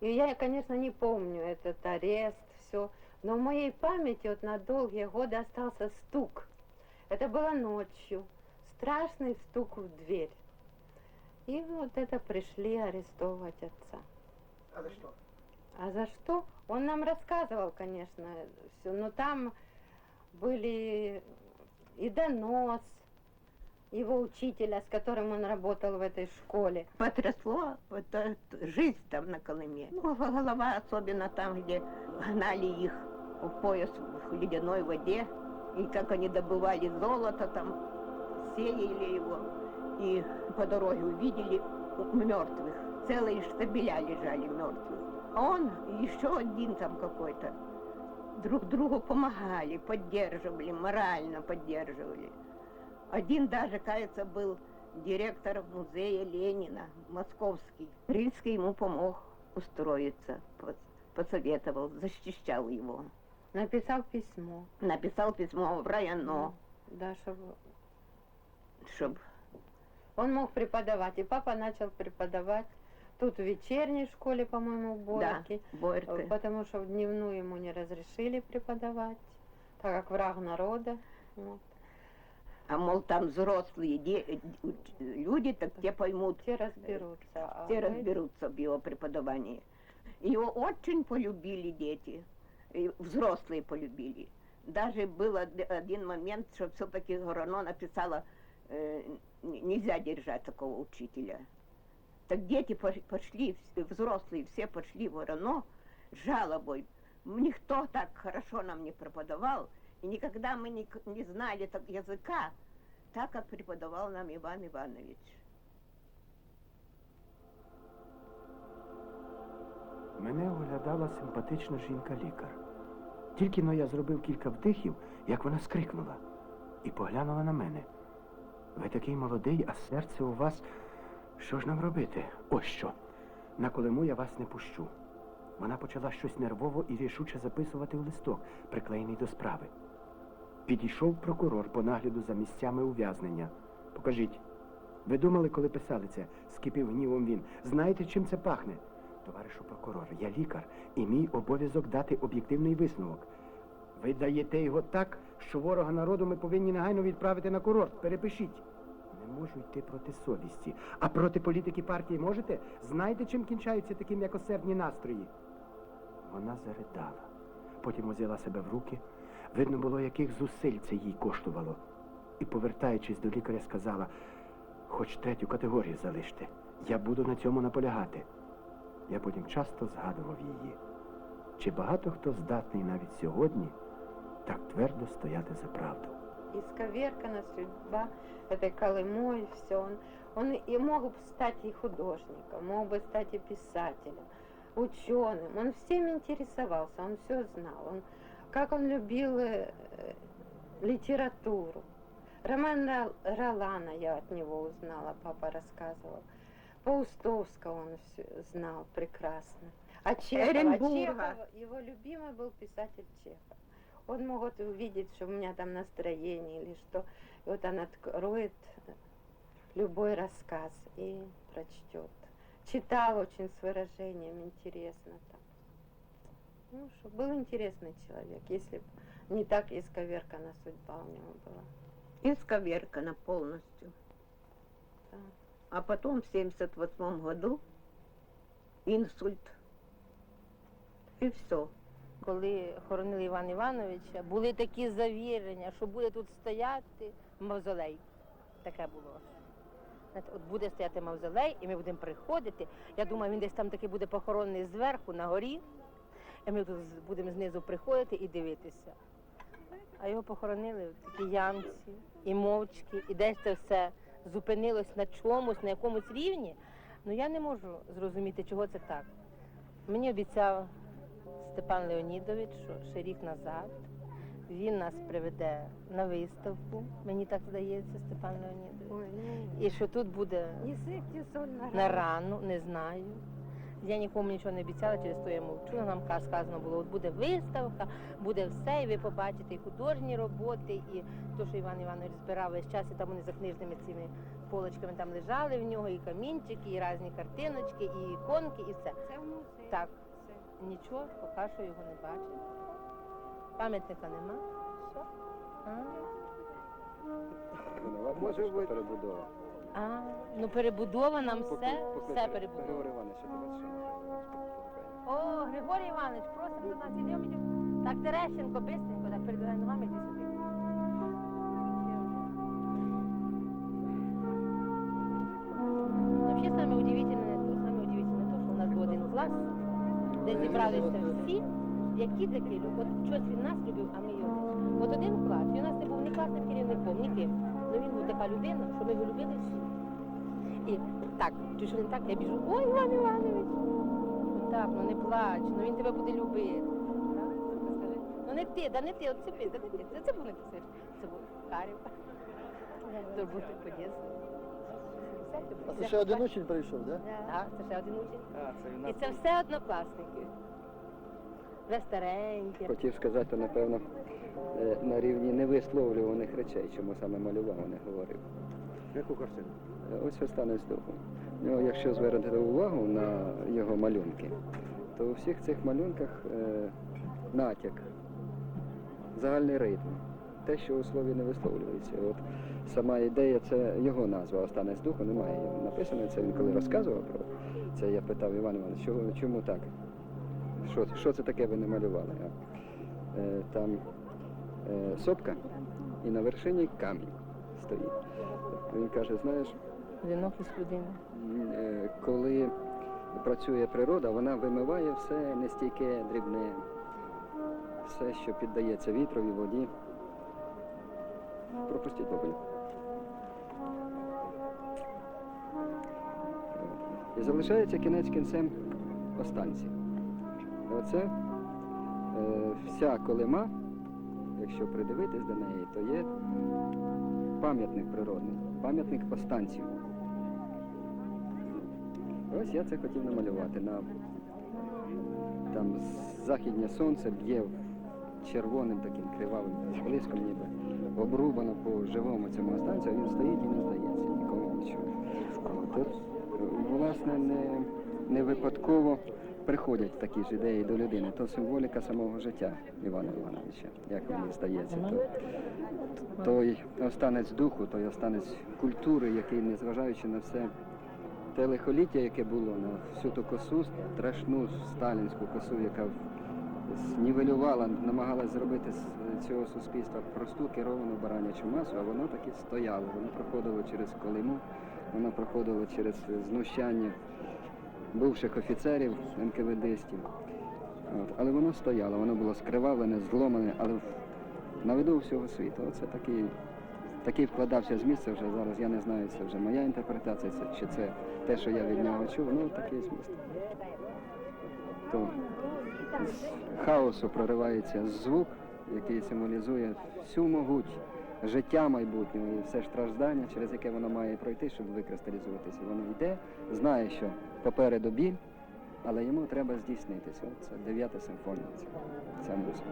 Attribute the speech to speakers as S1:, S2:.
S1: И я, конечно, не помню этот арест, все. Но в моей памяти вот на долгие годы остался стук. Это было ночью. Страшный стук в дверь. И вот это пришли арестовывать отца.
S2: А за что?
S1: А за что? Он нам рассказывал, конечно, все. Но там были и донос его учителя, с которым он работал в этой школе.
S3: Потрясло вот жизнь там на Колыме. Ну, голова особенно там, где гнали их в пояс в ледяной воде. И как они добывали золото там, сеяли его. И по дороге увидели мертвых. Целые штабеля лежали мертвых. А он еще один там какой-то. Друг другу помогали, поддерживали, морально поддерживали. Один даже, кажется, был директор музея Ленина, московский. Рильский ему помог устроиться, пос- посоветовал, защищал его.
S1: Написал письмо.
S3: Написал письмо в районо,
S1: Да, чтобы
S3: чтобы
S1: он мог преподавать. И папа начал преподавать тут в вечерней школе, по-моему, в
S3: да,
S1: Борке.
S3: Борька.
S1: Потому что в дневную ему не разрешили преподавать, так как враг народа. Вот.
S3: А мол, там взрослые де- уч- люди, так те поймут,
S1: Все разберутся. а
S3: все
S1: мы-
S3: разберутся в его преподавании. Его очень полюбили дети, и взрослые полюбили. Даже был од- один момент, что все-таки Горано написала, э, нельзя держать такого учителя. Так дети пош- пошли, взрослые все пошли в Горано с жалобой. Никто так хорошо нам не преподавал, и никогда мы не, не знали так языка, так как преподавал нам Иван Иванович.
S2: Мене оглядала симпатична жінка-лікар. Тільки но я зробив кілька вдихів, як вона скрикнула і поглянула на мене. Ви такий молодий, а серце у вас. Що ж нам робити? Ось що. На Колиму я вас не пущу. Вона почала щось нервово і рішуче записувати в листок, приклеєний до справи. Підійшов прокурор по нагляду за місцями ув'язнення. Покажіть. Ви думали, коли писали це? скипів гнівом він. Знаєте, чим це пахне? Товаришу прокурор, я лікар, і мій обов'язок дати об'єктивний висновок. Ви даєте його так, що ворога народу ми повинні негайно відправити на курорт. Перепишіть. Не можу йти проти совісті. А проти політики партії можете? Знаєте, чим кінчаються такі м'якосердні настрої? Вона заридала. Потім узяла себе в руки. Видно було, яких зусиль це їй коштувало. І, повертаючись до лікаря, сказала, хоч третю категорію залиште. Я буду на цьому наполягати. Я потім часто згадував її. Чи багато хто здатний навіть сьогодні так твердо стояти за правду?
S1: Исковеркана судьба этой Колымой, все. Он, он и мог бы стать и художником, мог бы стать и писателем, ученым. Он всем интересовался, он все знал. Он, как он любил э, литературу. Роман Ролана я от него узнала, папа рассказывал. Паустовского он всё знал прекрасно. А Чехова,
S3: Эренбурга.
S1: Чехова, его любимый был писатель Чехов. Он может увидеть, что у меня там настроение или что. И вот он откроет любой рассказ и прочтет. Читал очень с выражением, интересно там. Ну что, был интересный человек, если бы не так исковеркана судьба у него была.
S3: Исковеркана полностью.
S1: Да.
S3: А потом в 78 году инсульт. И все.
S4: Коли хоронили Івана Івановича, були такі завірення, що буде тут стояти мавзолей. Таке було. Знаєте, От буде стояти мавзолей, і ми будемо приходити. Я думаю, він десь там таки буде похоронений зверху на горі. І ми тут будемо знизу приходити і дивитися. А його похоронили в такій ямці і мовчки, і десь це все зупинилось на чомусь, на якомусь рівні. Ну я не можу зрозуміти, чого це так. Мені обіцяв Степан Леонідович, що ще рік назад він нас приведе на виставку. Мені так здається, Степан Леонідович.
S1: Ой, ну,
S4: І що тут буде
S1: на рану,
S4: не знаю. Я нікому нічого не обіцяла, через то я мовчу. Нам сказано було, от буде виставка, буде все, і ви побачите і художні роботи, і то, що Іван Іванович збирав весь час, і там вони за книжними цими полочками там лежали в нього, і камінчики, і різні картиночки, і іконки, і все.
S1: Це в музеї.
S4: Так,
S1: Все.
S4: нічого, поки що його не бачить. Пам'ятника нема. Все. А,
S5: Може бути перебудова.
S4: А, ну перебудова нам все, все
S5: Григорій. Іванович, вас ще
S4: О, Григорій Іванович, просимо до нас, ідемо, ідемо. Так, Терещенко, бистренько, так перебігай ногами, йди сюди. Вообще саме удивительне саме удивительне то, що у нас був один клас, де зібралися всі, які такі люди. От щось він нас любив, а ми його. От один клас, він у нас не був ні класним керівником, ніким. Ну він був така людина, що ми його любили всі. І так, чи що не так, я біжу, ой, Іван Іванович. Ну так, ну не плач, ну він тебе буде любити. Так? Скажи, Ну не ти, да не ти, от це да не ти. Це, це був не ти, це був Харів. То був по дітству.
S6: А це ще один учень прийшов, так?
S4: Так, це ще один учень.
S5: Це він
S4: І це все однокласники. Старенькі.
S5: Хотів сказати, напевно, е, на рівні невисловлюваних речей, чому саме малював, а не говорив.
S2: Яку картину?
S5: Е, Ось останнє з духу. Ну, якщо звернете увагу на його малюнки, то у всіх цих малюнках е, натяк, загальний ритм, те, що у слові не висловлюється. От сама ідея це його назва Останець духу, немає написано. Це він коли розказував про це, я питав Іван Іванович, чому так? Що, що це таке ви не малювали? А, е, там е, сопка і на вершині камінь стоїть. Він каже, знаєш,
S4: Одинокість людини.
S5: Е, коли працює природа, вона вимиває все нестійке, дрібне, все, що піддається вітрові, воді. Пропустіть бабулю. І залишається кінець кінцем останці. Оце е, вся колима, якщо придивитись до неї, то є пам'ятник природний, пам'ятник останців. Ось я це хотів намалювати. На там західнє сонце б'є червоним таким кривавим блиском, ніби обрубано по живому цьому останцю, а він стоїть і не здається нікому нічого. Тут, власне, не, не випадково приходять такі ж ідеї до людини. То символіка самого життя Івана Івановича, як мені здається. То, той останець духу, той останець культури, який, незважаючи на все те лихоліття, яке було на всю ту косу, страшну сталінську косу, яка знівелювала, намагалась зробити з цього суспільства просту керовану баранячу масу, а воно таки стояло. Воно проходило через колиму, воно проходило через знущання бувших офіцерів, НКВДстів. Але воно стояло, воно було скривавлене, зломане, але на виду всього світу. Оце такий, такий вкладався зміст, це вже зараз я не знаю, це вже моя інтерпретація, це, чи це те, що я від нього чув, ну такий зміст. То з хаосу проривається звук, який символізує всю могуть життя майбутнього і все страждання, через яке воно має пройти, щоб викристалізуватися. Воно йде, знає, що попереду біль, але йому треба здійснитися. Це дев'ята симфонія, ця, музика.